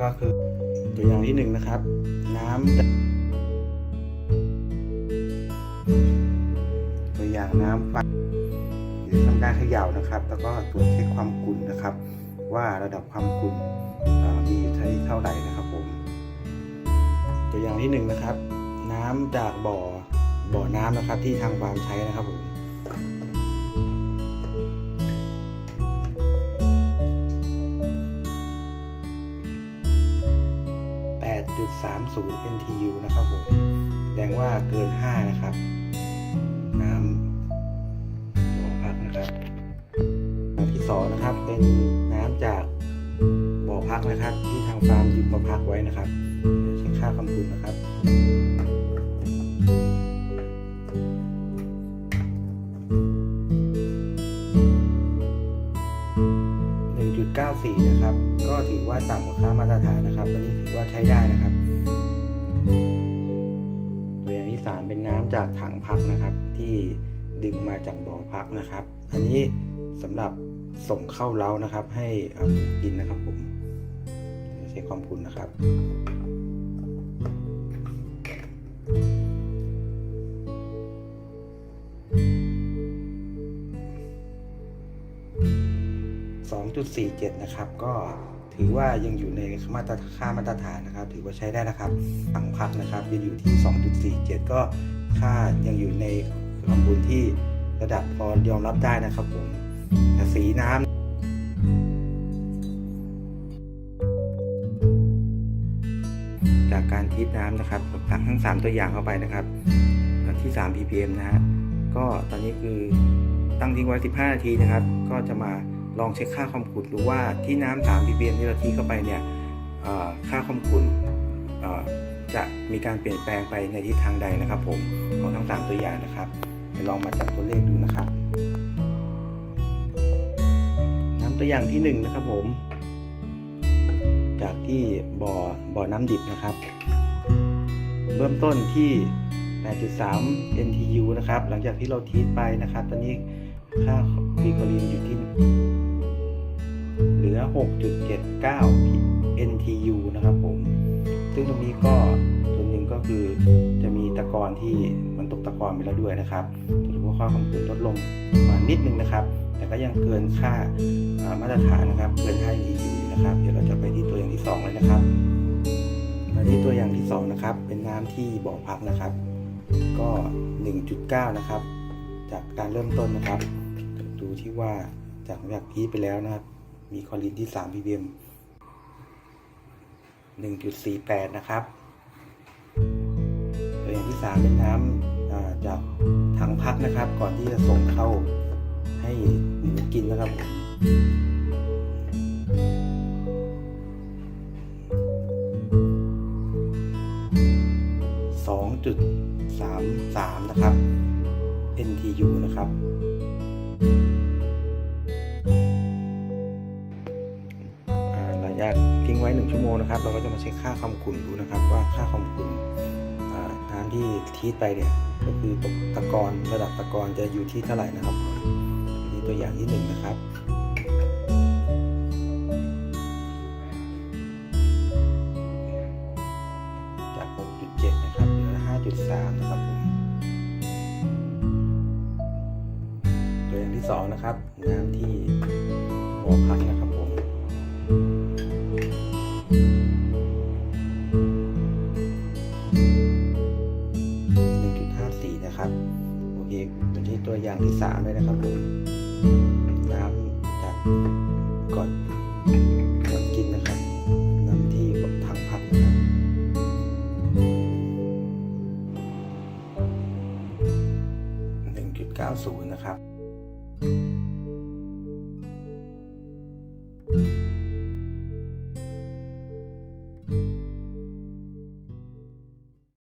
ก็คือตัวอย่างที่หนึ่งนะครับ น้ำตัวอย่างน้ำฟักหรือทำการเขย่านะครับ แล้วก็ตรวจเช็คความขุ่นนะครับ ว่าระดับความขุ่นมีอยู่ที่เท่าไหร่นะครับผม ตัวอย่างที่หนึ่งนะครับ น้ำจากบ่อบ่อน้ำนะครับ ที่ทางฟาร์มใช้นะครับผม 0 NTU นะครับผมแสดงว่าเกิน 5 นะครับ น้ำบ่อพักนะครับอันที่ 2 นะครับ เป็นน้ำจากบ่อพักนะครับ ที่ทางฟาร์มยืมมาพักไว้นะครับเช็คค่าความขุ่นนะครับ ค่ามาตรฐานนะครับอันนี้ถือว่าใช้ได้นะครับ ตัวอย่างที่3เป็นน้ำจากถังพักนะครับ ที่ดึงมาจากบ่อพักนะครับ อันนี้สำหรับส่งเข้าเล้านะครับ ให้อากินนะครับผมเช็คความคุณนะครับ2.47 นะครับ ก็ ถือว่ายังอยู่ในมาตรค่ามาตรฐานนะครับ ถือว่าใช้ได้นะครับถังพักนะครับยังอยู่ที่ 2.47 ก็ค่ายังอยู่ในความบุญที่ระดับพอยอมรับได้นะครับผมสีน้ำจากการทิปน้ำนะครับตักทั้ง 3 ตัวอย่างเข้าไปนะครับ ที่ 3 ppm นะฮะก็ตอนนี้คือตั้งทิ้งไว้ 15 นาทีนะครับ ก็จะมา ลองเช็คค่าความขุ่นดูว่าที่น้ำ3 ppm ที่เราทิ้งเข้าไปเนี่ยค่าความขุ่นจะมีการเปลี่ยนแปลงไปในทิศทางใดนะครับ ผมของทั้ง3ตัวอย่างนะครับลองมาจับตัวเลขดูนะครับ น้ำตัวอย่างที่1นะครับผม จากที่บ่อบ่อน้ำดิบนะครับ เริ่มต้นที่ 8.3 NTU นะครับ หลังจากที่เราทีทไปนะครับ ตอนนี้ค่าฟีโคลีนอยู่ที่ เหลือ 6.79 NTU นะครับผม ซึ่งตรงนี้ก็ส่วนหนึ่งก็คือจะมีตะกอนที่มันตกตะกอนไปแล้วด้วยนะครับถือว่าค่าความขุ่นลดลงมานิดนึงนะครับ แต่ก็ยังเกินค่ามาตรฐานนะครับ เกิน5 EU นะครับ เดี๋ยวเราจะไปที่ตัวอย่างที่ 2 เลยนะครับ มาที่ตัวอย่างที่ 2 นะครับ เป็นน้ำที่บ่อพักนะครับ ก็ 1.9 นะครับ จากการเริ่มต้นนะครับ ดูที่ว่าจากจากพีไปแล้วนะครับ มีคอลินที่3 ppm 1.48 นะครับตัวอย่างที่3เป็นน้ำจากถังพักนะครับ ก่อนที่จะส่งเข้าให้หมูกินนะครับผม2.33นะครับ NTU นะครับ ทิ้งไว้ 1 ชั่วโมงนะครับ เราก็จะมาเช็คค่าความขุ่นดูนะครับ ว่าค่าความขุ่นน้ำที่ทีทไปเนี่ยก็คือตะกอนระดับตะกอนจะอยู่ที่เท่าไหร่นะครับนี่ตัวอย่างที่หนึ่งนะครับจาก6.7นะครับเหลือ5.3นะครับผมตัวอย่างที่สองนะครับน้ำที่บ่อพักนะ อยู่ที่ตัวอย่างที่3เลยนะครับผมน้ำจากก่อ